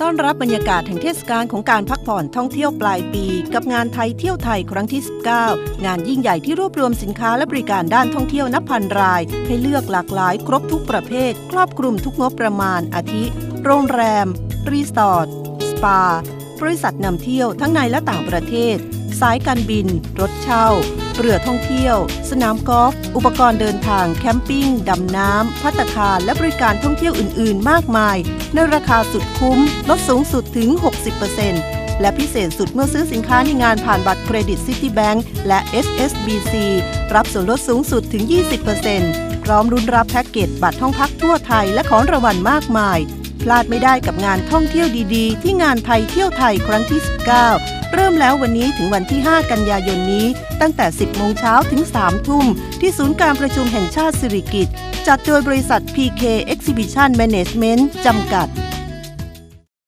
ต้อนรับบรรยากาศแห่งเทศกาลของการพักผ่อนท่องเที่ยวปลายปี กับงานไทยเที่ยวไทยครั้งที่ 19 งานยิ่งใหญ่ที่รวบรวมสินค้าและบริการด้านท่องเที่ยวนับพันราย ให้เลือกหลากหลายครบทุกประเภท ครอบคลุมทุกงบประมาณ อาทิ โรงแรม รีสอร์ท สปา บริษัทนำเที่ยวทั้งในและต่างประเทศ สายการบิน รถเช่า เรือท่องเที่ยว สนามกอล์ฟ อุปกรณ์เดินทาง แคมปิ้ง ดำน้ำ พัตตาคาร และบริการท่องเที่ยวอื่น ๆ มากมาย ในราคาสุดคุ้ม ลดสูงสุดถึง 60%และพิเศษสุดเมื่อซื้อสินค้าในงานผ่านบัตรเครดิตซิตี้แบงก์และ SSBC รับส่วนลดสูงสุดถึง 20%พร้อมรุนรับแพ็กเกจบัตรท่องพักทั่วไทยและของรางวัลมากมาย พลาดไม่ได้กับงานท่องเที่ยวดีๆ ที่งานไทยเที่ยวไทยครั้งที่ 19 เริ่มแล้ววันนี้ถึงวันที่ 5 กันยายนนี้ ตั้งแต่ 10 โมงเช้าถึง 3 ทุ่ม ที่ศูนย์การประชุมแห่งชาติสิริกิติ์จัดโดยบริษัท PK Exhibition Management จำกัด